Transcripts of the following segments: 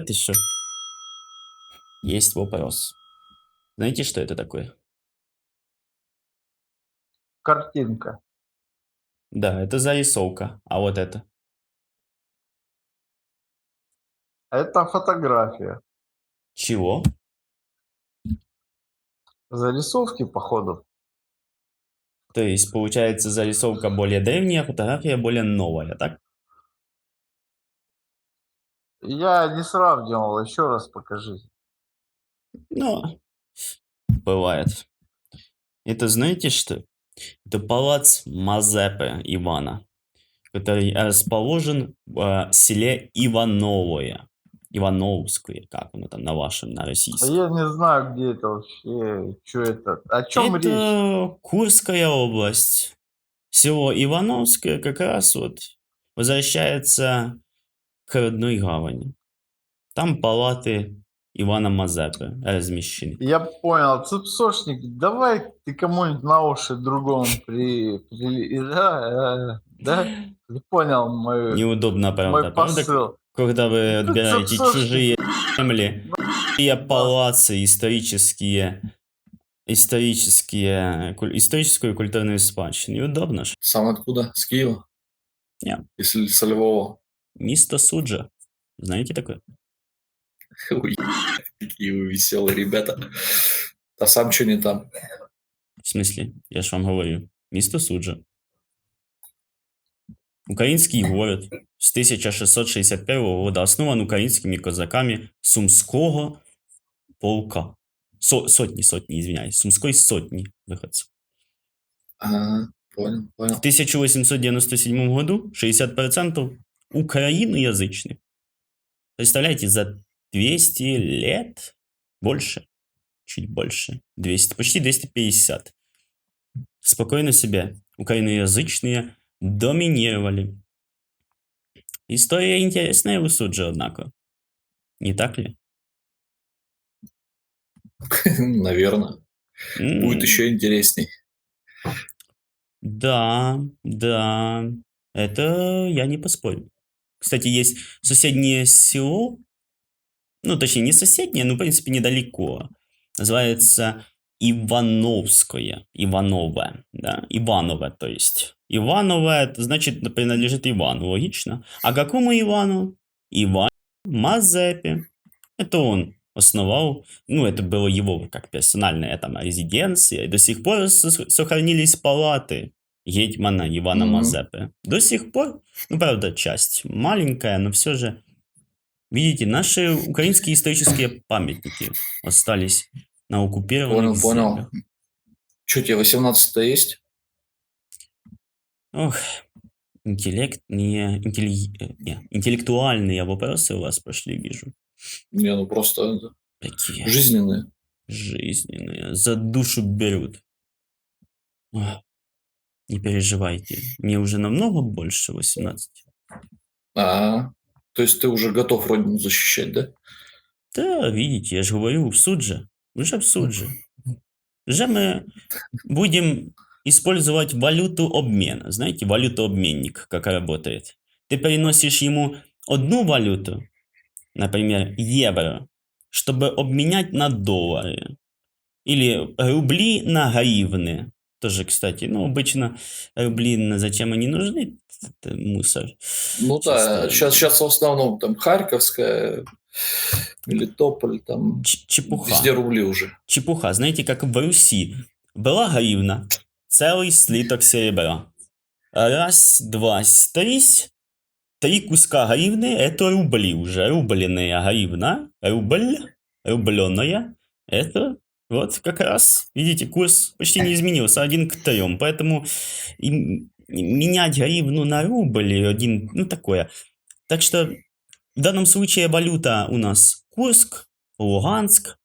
Ты что? Есть вопрос. Знаете, что это такое? Картинка. Да, это зарисовка. А вот это? Это фотография. Чего? Зарисовки, походу. То есть, получается, зарисовка более древняя, фотография более новая, так? Я не сравнивал, еще раз покажите. Ну, бывает. Это знаете что? Это палац Мазепы Ивана, который расположен в э, селе Ивановое. Ивановское, как оно там на вашем, на А российском. я не знаю, где это вообще, что это, о чем речь. Это Курская область. Село Ивановское как раз вот возвращается к родной гавани. Там палаты Ивана Мазепы размещены. Я понял, цепсошник, давай ты кому-нибудь на уши другому при... при... Да, э, да? Ты понял мой, Неудобно, правда, мой правда? посыл. Когда вы отбираете цепсошник. чужие земли, и палацы исторические, исторические, куль- историческую и культурную спадщину. Неудобно ж. Сам откуда? С Киева? Не. Если со Львова? Мисто Суджа. Знаете такое? Ой, какие вы веселые ребята. А сам что не там? В смысле? Я ж вам говорю. Місто Суджа. Український город з 1661 года основан українськими козаками Сумського полка. Со, сотні, сотні, извиняюсь. Сумської сотні виходців. А, понял, В понял. 1897 году 60% украиноязычных. Представляете, за 200 лет больше, чуть больше, 200, почти 250. Спокойно себе украиноязычные доминировали. История интересная у Суджи, однако. Не так ли? Наверное. Будет еще интересней. Да, да, это я не поспорю. Кстати, есть соседнее село, ну, точнее, не соседнее, но, в принципе, недалеко. Называется Ивановское, Ивановое, да, Иваново, то есть. Иваново, это значит, принадлежит Ивану, логично. А какому Ивану? Иван Мазепе. Это он основал, ну, это было его как персональная там резиденция, и до сих пор сохранились палаты Гетьмана Ивана Мгм. Мазепы. До сих пор, ну, правда, часть маленькая, но все же, видите, наши украинские исторические памятники остались на оккупированных Понял, понял. землях. Что, тебе 18 есть? Ох, интеллект, не, интелли- э, не, интеллектуальные вопросы у вас пошли, вижу. Не, ну просто Такие жизненные. жизненные, за душу берут. Ох, Не переживайте, мне уже намного больше 18. А, то есть ты уже готов родину защищать, да? Да, видите, я же говорю, в суд же. Уже в суд же. Уже мы будем использовать валюту обмена. Знаете, валютообменник, как работает. Ты переносишь ему одну валюту, например, евро, чтобы обменять на доллары. Или рубли на гривны. Тоже, кстати, ну, обычно рубли на- зачем они нужны? Это мусор. Ну да, сейчас, сейчас в основном там Харьковская, Мелитополь, там чепуха. везде рубли уже. Чепуха, знаете, как в Руси. Была гривна, целый слиток серебра. Раз, два, три, три куска гривны – это рубли уже. Рубленная гривна, рубль, рубленая – это вот как раз, видите, курс почти не изменился, один к трем. Поэтому и м- менять гривну на рубль один, ну такое. Так что в данном случае валюта у нас Курск, Луганск,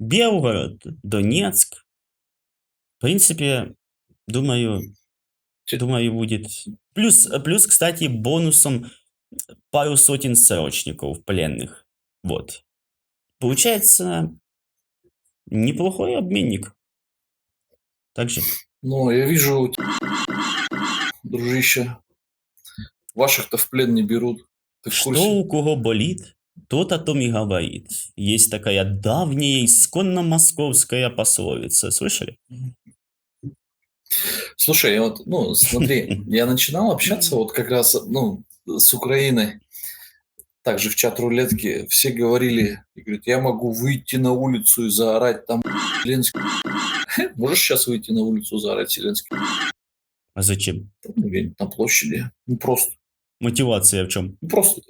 Белгород, Донецк. В принципе, думаю, думаю, будет. Плюс, плюс, кстати, бонусом пару сотен срочников пленных. Вот. Получается, неплохой обменник. Также. Ну, я вижу, дружище, ваших-то в плен не берут. Ты в Что курсе? у кого болит, Тот о том и говорит. Есть такая давняя исконно московская пословица. Слышали? Слушай, вот, ну, смотри, я начинал общаться вот как раз, ну, с Украиной. Также в чат рулетки все говорили, и говорят, я могу выйти на улицу и заорать там Зеленский. Можешь сейчас выйти на улицу и заорать Зеленский? А зачем? На площади. Ну, просто. Мотивация в чем? Ну, просто.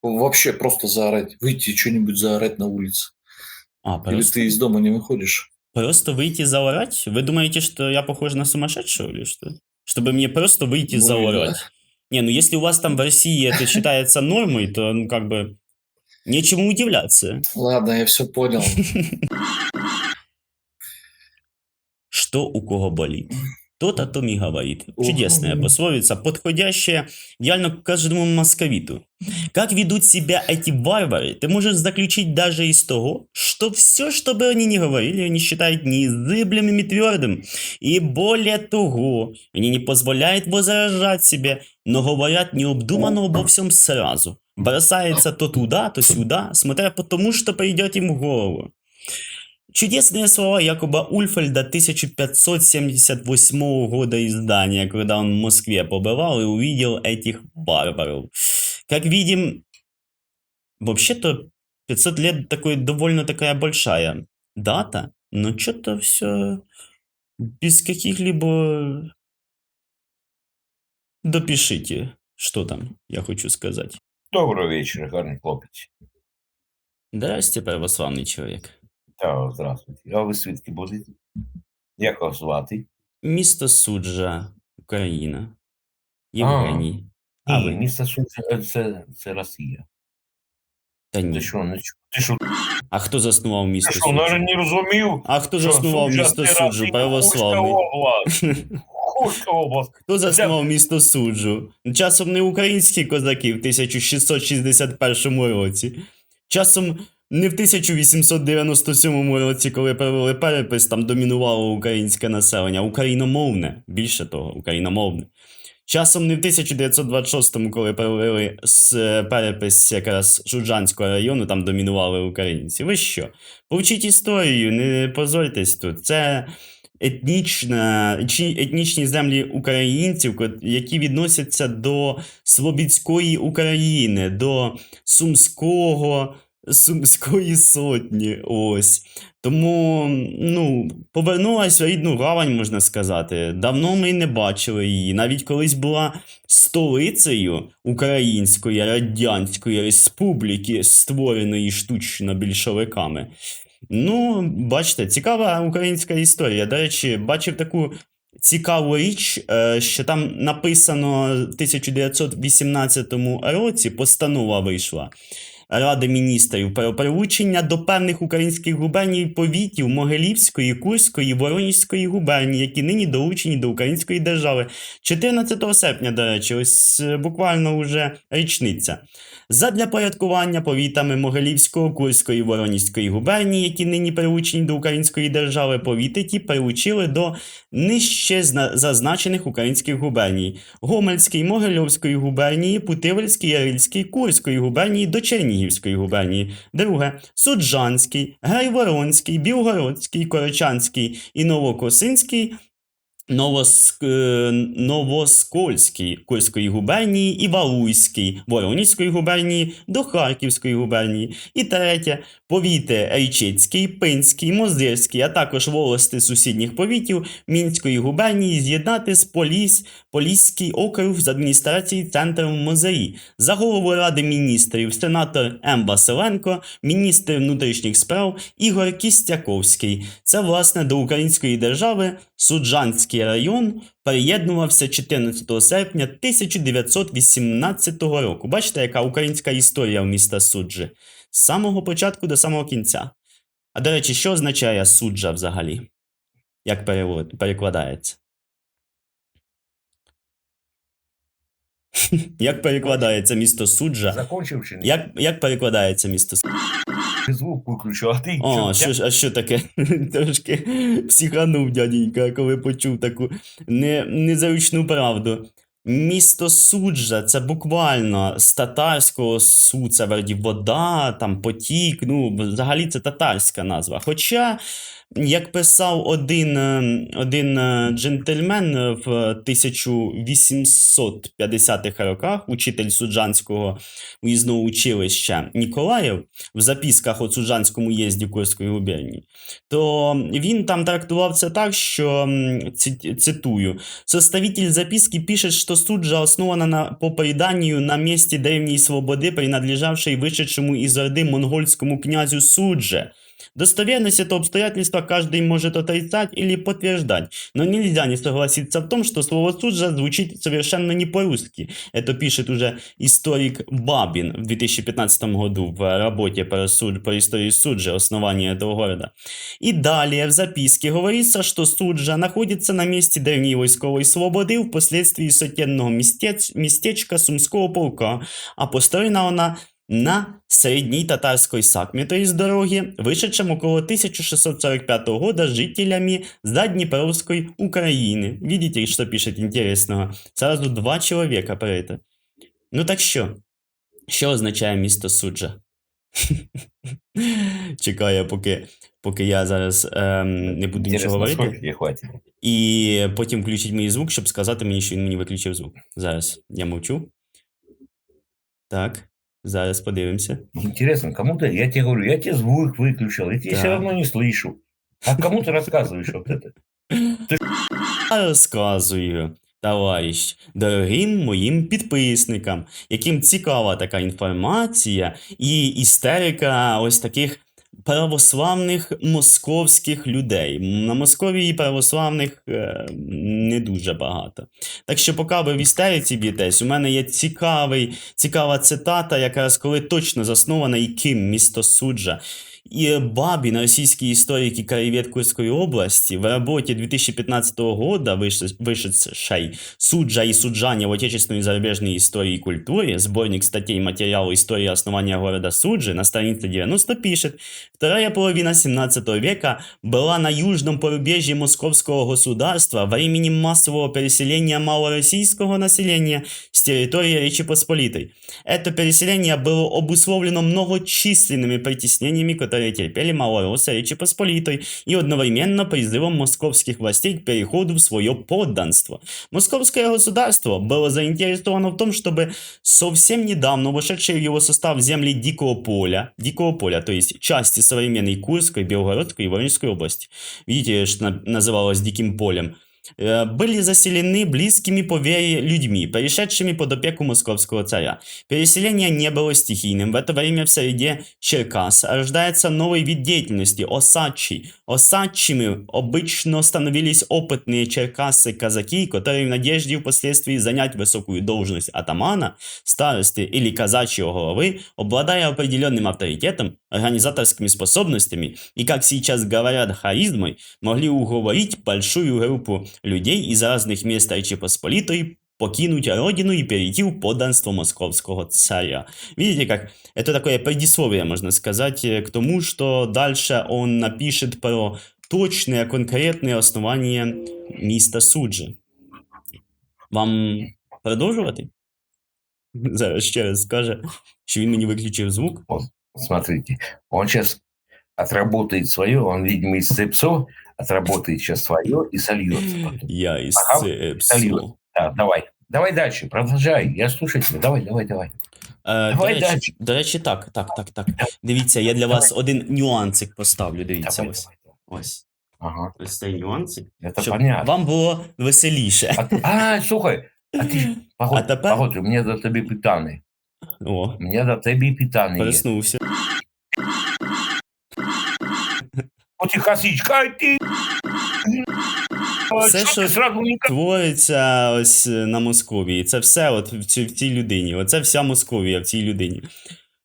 Вообще просто заорать. Выйти и что-нибудь заорать на улице. А, Или просто, ты из дома не выходишь. просто выйти заорать? Вы думаете, что я похож на сумасшедшего или что? Чтобы мне просто выйти Ну, заорать? да. Не, ну если у вас там в России это считается нормой, то, ну, как бы, нечему удивляться. Ладно, я все понял. Что у кого болит? Тот о том и говорит. Ого. Чудесная пословица, подходящая идеально к каждому московиту. Как ведут себя эти варвары, ты можешь заключить даже из того, что все, что бы они ни говорили, они считают неизыблемым и твердым. И более того, они не позволяют возражать себе, но говорят необдуманно обо всем сразу. Бросается то туда, то сюда, смотря по тому, что придет им в голову. Чудесные слова Якоба Ульфальда 1578 года издания, когда он в Москве побывал и увидел этих барбаров. Как видим, вообще-то 500 лет такой довольно такая большая дата, но что-то все без каких-либо... Допишите, что там, я хочу сказать. Доброго вечора, гарний хлопець. Здрасте, православний чоловік. Та, здравствуйте. А ви свідки будете? Як вас звати? Місто Суджа, Україна. Євгеній. А Ні, ви? місто Суджа – це, це Росія. Та ні. Ти що, не чу- Ти що, А хто заснував місто що, навіть Суджу? не розумів? А хто що заснував Суджа місто це Суджу, Росія, православний? Область. Область. Хто заснував місто Суджу? Часом не українські козаки в 1661 році. Часом не в 1897 році, коли провели перепис, там домінувало українське населення, україномовне. Більше того, україномовне. Часом не в 1926-му, коли провели перепис якраз Жуджанського району, там домінували українці. Ви що? Повчіть історію, не позорьтесь тут. Це етнічна, етні- етнічні землі українців, які відносяться до Слобідської України, до Сумського. Сумської сотні, ось. Тому, ну, повернулась в рідну гавань, можна сказати. Давно ми не бачили її. Навіть колись була столицею Української Радянської Республіки, створеної штучно більшовиками. Ну, бачите, цікава українська історія. До речі, бачив таку цікаву річ, е, що там написано в 1918 році постанова вийшла. Ради міністрів про прилучення до певних українських губерній повітів Могилівської, Курської, Воронізької губернії, які нині долучені до української держави. 14 серпня, до речі, ось е, буквально вже річниця. Задля порядкування повітами Могилівського, Курської, Воронізької губернії, які нині прилучені до української держави, повіти ті прилучили до нижче зазначених українських губерній. Гомельський, Могильовської губернії, Путивльський, Ярильський, Курської губернії до Чернігівської губернії. Друге Суджанський, Гайворонський, Білгородський, Корочанський і Новокосинський. Новоск... е, Новоскольський Курської губернії і Валуйський Воронізької губернії до Харківської губернії. І третє повіти Річицький, Пинський, Мозирський, а також волости сусідніх повітів Мінської губернії з'єднати з Поліс, Поліський округ з адміністрації центром Мозирі. За голову Ради міністрів сенатор М. Василенко, міністр внутрішніх справ Ігор Кістяковський. Це, власне, до української держави Суджанський район приєднувався 14 серпня 1918 року. Бачите, яка українська історія в міста Суджі? З самого початку до самого кінця. А до речі, що означає суджа взагалі? Як перевод, перекладається? Як перекладається місто суджа? Як, як перекладається місто суджа? Звук виключу, а ти О, що, ж- а що таке? Трошки психанув дяденька, коли почув таку не, незручну правду. Місто суджа, це буквально з татарського су, верді вода, там потік. Ну, взагалі це татарська назва. Хоча, як писав один, е, один е, джентльмен е, в 1850-х роках, учитель суджанського уїзного училища Ніколаєв, в записках о Суджанському їзді Курської губернії, то він там трактував це так, що м, ці- цитую. Составитель записки пишет, что суджа основана на, по преданию на месте древней свободы, принадлежавшей вышедшему из Орды монгольскому князю Судже. Достоверность этого обстоятельства каждый может отрицать или подтверждать, но нельзя не согласиться в том, что слово «суджа» звучит совершенно не по-русски. Это пишет уже историк Бабин в 2015 году в работе про, суд, про историю Суджа, основания этого города. И далее в записке говорится, что Суджа находится на месте древней войсковой свободы впоследствии сотенного местеч- местечка Сумского полка, а построена она на средней татарской сакме, то есть дороге, вышедшем около 1645 года жителями Заднепровской Украины. Видите, что пишет интересного? Сразу два человека про это. Ну так що? Що означає місто Суджа? Чекаю, поки, поки я зараз ем, не буду нічого Интересно, говорити. сколько тебе хватит? І потім включить мій звук, щоб сказати мені, що він мені виключив звук. Зараз я мовчу. Так, зараз подивимося. Интересно, кому-то, я тебе говорю, я тебе звук выключил, я тебя все Да. равно не слышу. А кому ты рассказываешь вот это? А розказую, товариш, дорогим моїм підписникам, яким цікава така інформація і істерика ось таких православних московських людей. На Московії православних е, не дуже багато. Так що, поки ви в істериці б'єтесь, у мене є цікавий, цікава цитата, якраз коли точно заснована і ким місто суджа. І Бабін, російський історик і краєвед Курської області, в роботі 2015 года, выш- вышедшей «Суджа и суджане в отечественной и зарубежной истории и культуре», сборник статей и материала «История основания города Суджи» на странице 90 пишет, вторая половина 17 века была на южном порубежье московского государства временем массового переселения малороссийского населения с территории Речи Посполитой. Это переселение было обусловлено многочисленными притеснениями, которые терпели малороссы Речи Посполитой, и одновременно призывом московских властей к переходу в свое подданство. Московское государство было заинтересовано в том, чтобы совсем недавно вошедшие в его состав земли Дикого поля, Дикого поля, то есть части современной Курской, Белгородской и Воронежской области, видите, что на- называлось Диким полем, были заселены близкими по вере людьми, перешедшими под опеку московского царя. Переселение не было стихийным. В это время в среде Черкас рождается новый вид деятельности – осадчий. Осадчими обычно становились опытные черкасы-казаки, которые в надежде впоследствии занять высокую должность атамана, старосты или казачьего головы, обладая определенным авторитетом, организаторскими способностями и, как сейчас говорят, харизмой, могли уговорить большую группу людей из разных мест Речи Посполитой покинуть родину и перейти в подданство московского царя. Видите, как это такое предисловие, можно сказать, э, к тому, что дальше он напишет про точные, конкретные основания міста Суджи. Вам продовжувати? Зараз ще раз скаже, що він мені виключив звук. Смотрите, он сейчас отработает свое, он, видимо, из цепсо отработает сейчас свое и сольется потом. Я із Ага, це сольет. Да, давай, давай дальше, продолжай, я слушаю тебя, давай, давай, давай. Е, до, речі, дальше. до речі, так, так, так, так. Дивіться, я для Давай. вас один нюансик поставлю. Дивіться, Давай, ось. давай, давай. Ось. Ага, Ось цей нюансик. это Щоб понятно. вам було веселіше. А, а, слухай, а ти, погодь, А тепер- погодь, у мене до тебе питання. О, У мене до тебе питання є. проснувся. От і косичка, ай ти. Все, Чого що ти сразу не Твориться ось е, на Московії. Це все от в цій, в цій людині. Оце вся Московія в цій людині.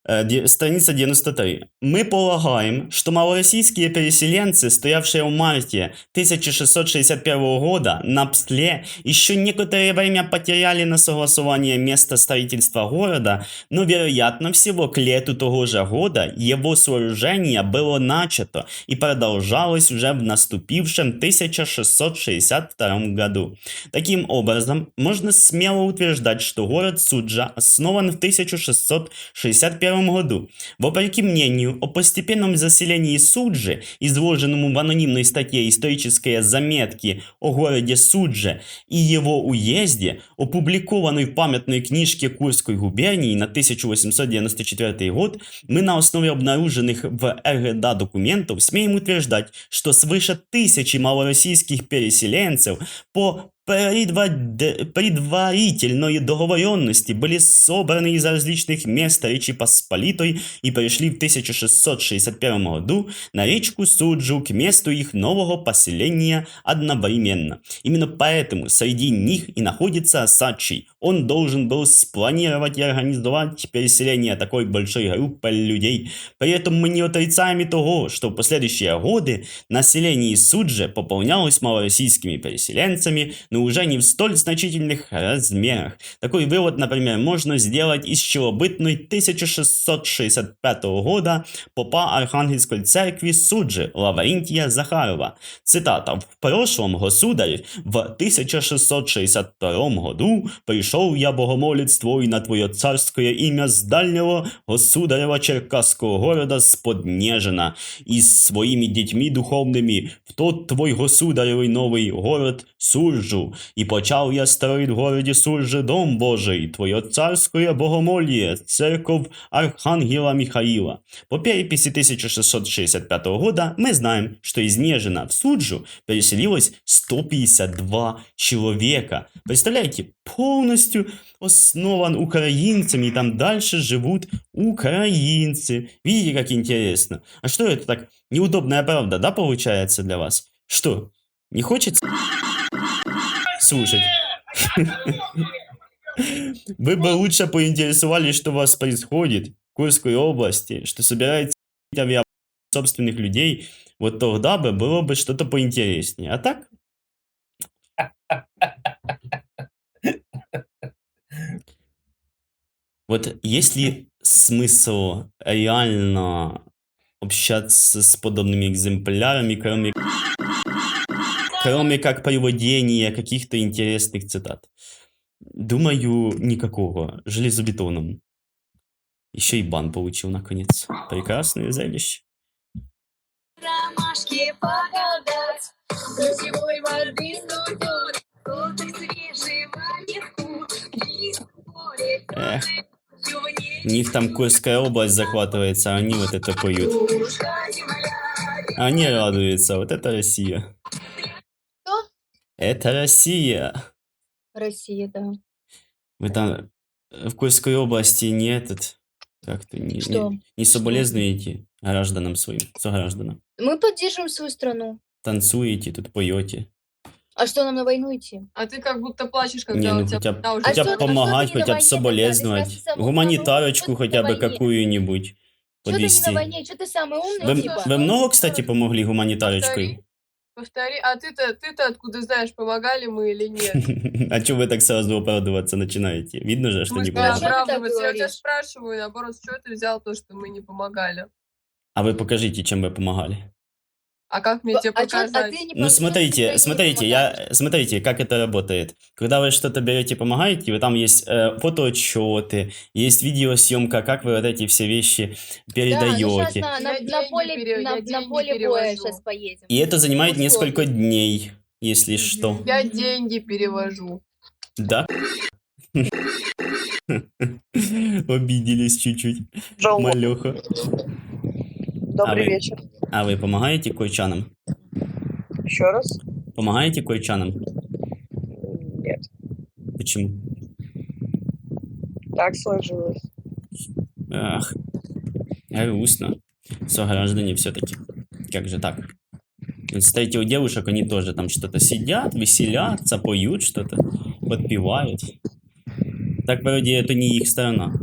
Страница 93. Мы полагаем, что малороссийские переселенцы, стоявшие в марте 1661 года на Пстле, еще некоторое время потеряли на согласование места строительства города, но вероятно всего к лету того же года его сооружение было начато и продолжалось уже в наступившем 1662 году. Таким образом, можно смело утверждать, что город Суджа основан в 1661 году. Вопреки мнению о постепенном заселении Суджи, изложенному в анонимной статье «Исторические заметки о городе Судже» и его уезде, опубликованной в памятной книжке Курской губернии на 1894 год, мы на основе обнаруженных в РГДА документов смеем утверждать, что свыше тысячи малороссийских переселенцев по предвод- предварительной договоренности были собраны из различных мест Речи Посполитой и пришли в 1661 году на речку Суджу к месту их нового поселения одновременно. Именно поэтому среди них и находится Сачий. Он должен был спланировать и организовать переселение такой большой группы людей. При этом мы не отрицаем и того, что в последующие годы население Суджи пополнялось малороссийскими переселенцами, но уже не в столь значительных размерах. Такой вывод, например, можно сделать из челобытной 1665 года попа Архангельской церкви Суджи Лаврентия Захарова. Цитата. «В прошлом, государь, в 1662 году пришел я, богомолец твой, на твое царское имя с дальнего государева Черкасского города с Поднежина и с своими детьми духовными в тот твой государевый новый город Суржу. И почал я строить в городе Сурже дом Божий, твое царское богомолье, церковь Архангела Михаила. По переписи 1665 года мы знаем, что из Нежина в Суджу переселилось 152 человека. Представляете, полностью основан украинцами, и там дальше живут украинцы. Видите, как интересно? А что это так неудобная правда, да, получается для вас? Что, не хочется слушать? Вы бы лучше поинтересовались, что у вас происходит в Курской области, что собирается авиа собственных людей, вот тогда бы было бы что-то поинтереснее. А так? Вот есть ли смысл реально общаться с подобными экземплярами, кроме, кроме как приводения каких-то интересных цитат? Думаю, никакого. Железобетоном. Еще и бан получил, наконец. Прекрасное зрелище. ромашки погадать, Ключевой воды студент, Котик свежего Лист поле, Эх. У них там Курская область захватывается, а они вот это поют. Они радуются. Вот это Россия. Это Россия. Россия, да. Вы там э, в Курской области не этот... Как-то не, Что? не, не соболезнуете гражданам своим, согражданам. Мы поддерживаем свою страну. Танцуете, тут поете. А что нам на войну идти? А ты как будто плачешь, когда Не, ну у тебя хотя бы, война уже А хотя что а что помогать, ты не на хотя бы войне тогда? Ты соболезновать. скажи, самый Гуманитарочку умный, хотя бы войне? какую-нибудь Что ты не на подвести. войне? Что ты самый умный, Вы, типа? вы много, кстати, помогли гуманитарочкой? Повтори. А ты-то, ты-то откуда знаешь, помогали мы или нет? А что вы так сразу оправдываться начинаете? Видно же, что Мы не так оправдываться? Я тебя говоришь? спрашиваю, наоборот, что ты взял то, что мы не помогали? А вы покажите, чем вы помогали. А как мне тебе А чё- а показать? ты не Ну, смотрите, ты смотрите, помогаешь? я, смотрите, как это работает. Когда вы что-то берете, помогаете, вы там есть э, фотоотчеты, есть видеосъемка, как вы вот эти все вещи Да, ну щас передаете. на, на, Я на деньги поле, пере- на, я на деньги поле боя перевожу. сейчас поедем. И это занимает Ну, несколько дней, если что. Я деньги перевожу. Да? Обиделись чуть-чуть. Малеха. Добрый А вы? вечер. А вы помогаете койчанам? Еще раз? Помогаете койчанам? Нет. Почему? Так сложилось. Ах, грустно. Сограждане все-таки. Как же так? Кстати, у девушек они тоже там что-то сидят, веселятся, поют что-то, подпевают. Так вроде это не их сторона.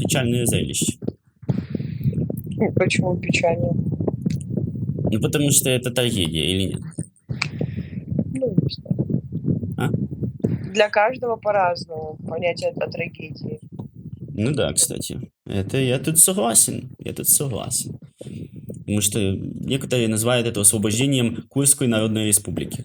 печальное зрелище. Ну, Почему печально? Ну, потому что это трагедия или нет? Ну, не знаю. А? Для каждого по-разному понятие о трагедии. Ну да, кстати. Это я тут согласен. Я тут согласен. Потому что некоторые называют это освобождением Курской Народной Республики.